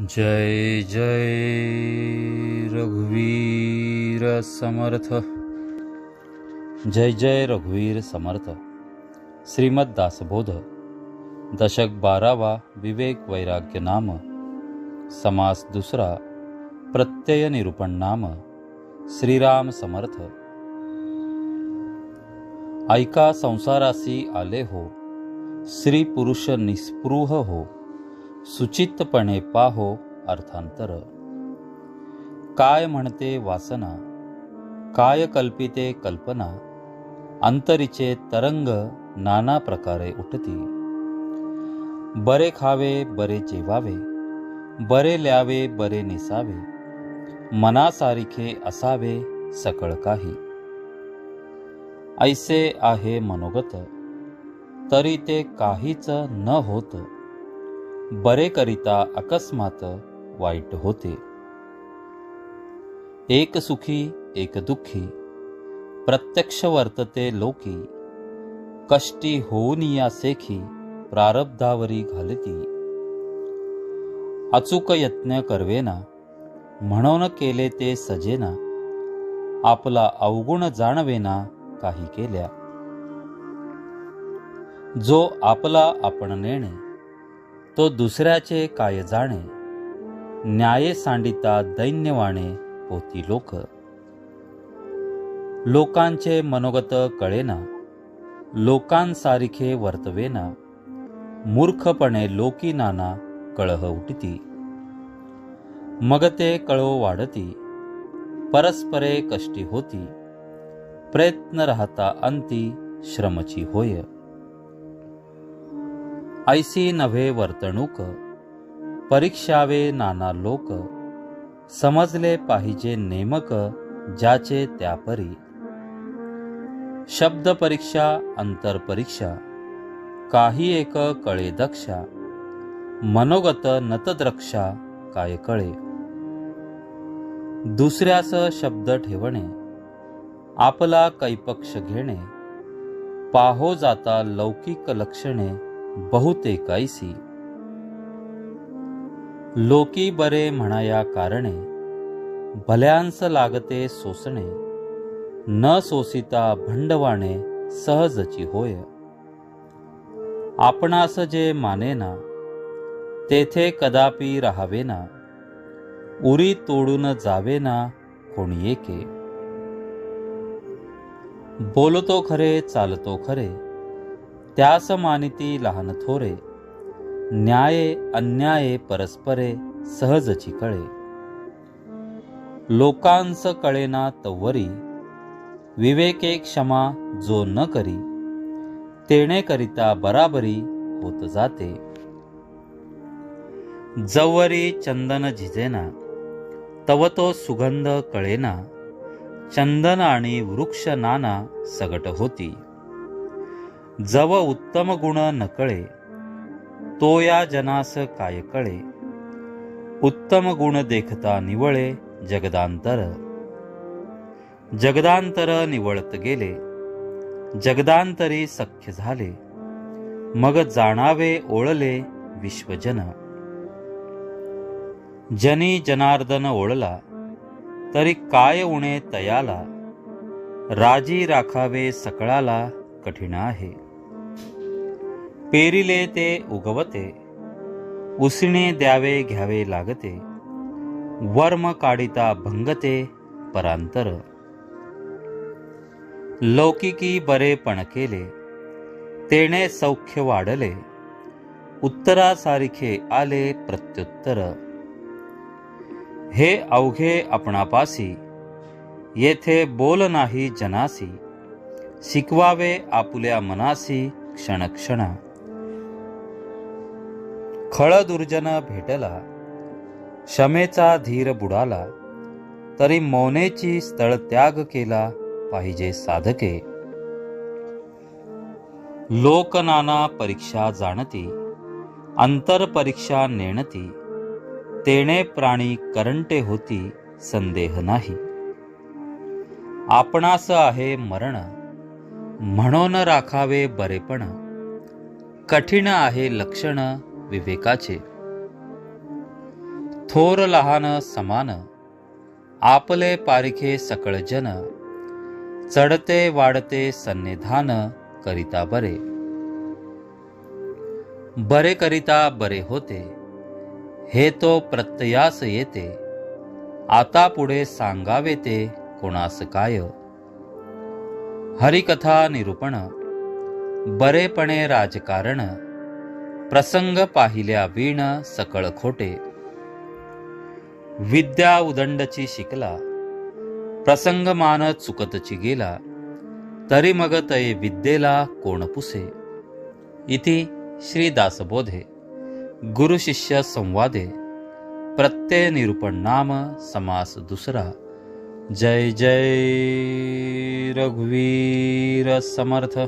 जय जय रघुवीर समर्थ। जय जय रघुवीर समर्थ। श्रीमद दासबोध। दशक बारावा विवेक वैराग्य नाम। समास दुसरा प्रत्यय निरूपण नाम। श्रीराम समर्थ। ऐका संसारासी आले हो स्त्री पुरुष निस्पृह हो। सुचितपणे पाहो अर्थांतर. काय म्हणते वासना? काय कल्पिते कल्पना? अंतरीचे तरंग नाना प्रकारे उठती. बरे खावे बरे जेवावे बरे ल्यावे बरे निसावे मनासारखे असावे सकळ काही. ऐसे आहे मनोगत तरी ते काहीच न होत. बरे करिता अकस्मात वाईट होते. एक सुखी एक दुःखी प्रत्यक्ष वर्तते लोकी कष्टी होऊन या सेखी प्रारब्धावरी घालती. अचूक यत्न करवेना म्हणून केले ते सजेना आपला अवगुण जाणवेना काही केल्या. जो आपला आपण नेणे तो दुसऱ्याचे काय जाणे? न्याये सांडिता दैन्यवाणे होती लोक. लोकांचे मनोगत कळेना. लोकांसारखे वर्तवेना. मूर्खपणे लोकी नाना कळह उठती. मग ते कळो वाढती. परस्परे कष्टी होती. प्रयत्न राहता अंती श्रमची होय. ऐसी नव्हे वर्तणूक परीक्षावे नाना लोक समजले पाहिजे नेमक ज्याचे त्यापरी. शब्द परीक्षा अंतर परीक्षा काही एक कळे दक्षा मनोगत नतद्रक्षा काय कळे. दुसऱ्यास शब्द ठेवणे आपला कैपक्ष घेणे पाहो जाता लौकिक लक्षणे बहुतेकाईसी. लोकी बरे म्हणाया कारणे भल्यांस लागते सोसणे न सोसिता भंडवाणे सहजची होय. आपणास जे मानेना तेथे कदापि राहावेना उरी तोडून जावेना कोणी एके. बोलतो खरे चालतो खरे त्यास मानिती लहान थोरे. न्याये अन्याये परस्परे सहजची कळे. लोकांस कळेना तवरी. विवेके क्षमा जो न करी तेणे करिता बराबरी होत जाते. जवरी चंदन झिजेना तव तो सुगंध कळेना. चंदन आणि वृक्ष नाना सगट होती. जव उत्तम गुण नकळे तो या जनास काय कळे. उत्तम गुण देखता निवळे जगदांतर. जगदांतर निवळत गेले जगदांतरी सख्य झाले मग जाणावे ओळले विश्वजन. जनी जनार्दन ओळला तरी काय उणे तयाला राजी राखावे सकळाला कठीण आहे. पेरिले ते उगवते उसिणे द्यावे घ्यावे लागते वर्म काढिता भंगते परांतर. लौकिकी बरेपण केले तेणे सौख्य वाढले उत्तरासारखे आले प्रत्युत्तर. हे अवघे आपणापासी येथे बोल नाही जनासी शिकवावे आपुल्या मनासी क्षणक्षणा. खळ दुर्जन भेटला क्षमेचा धीर बुडाला तरी मौनेची स्थळ त्याग केला पाहिजे साधके. लोकनाना परीक्षा जाणती अंतर परीक्षा नेणती तेणे प्राणी करंटे होती संदेह नाही. आपणास आहे मरण म्हणून राखावे बरेपण कठीण आहे लक्षण विवेकाचे. थोर लहान समान आपले पारिखे सकळ जन चढते वाढते सन्निधान करिता बरे. बरे करिता बरे होते हे तो प्रत्ययास येते आता पुढे सांगावे ते कोणास काय. हरिकथा निरूपण बरेपणे राजकारण प्रसंग पाहिल्या वीण सकळ खोटे. विद्या उदंडची शिकला प्रसंगमान चुकतची गेला तरी मग तये विद्येला कोण पुसे? इति श्री दासबोधे गुरुशिष्य संवादे प्रत्यय निरूपण नाम समास दुसरा. जय जय रघुवीर समर्थ।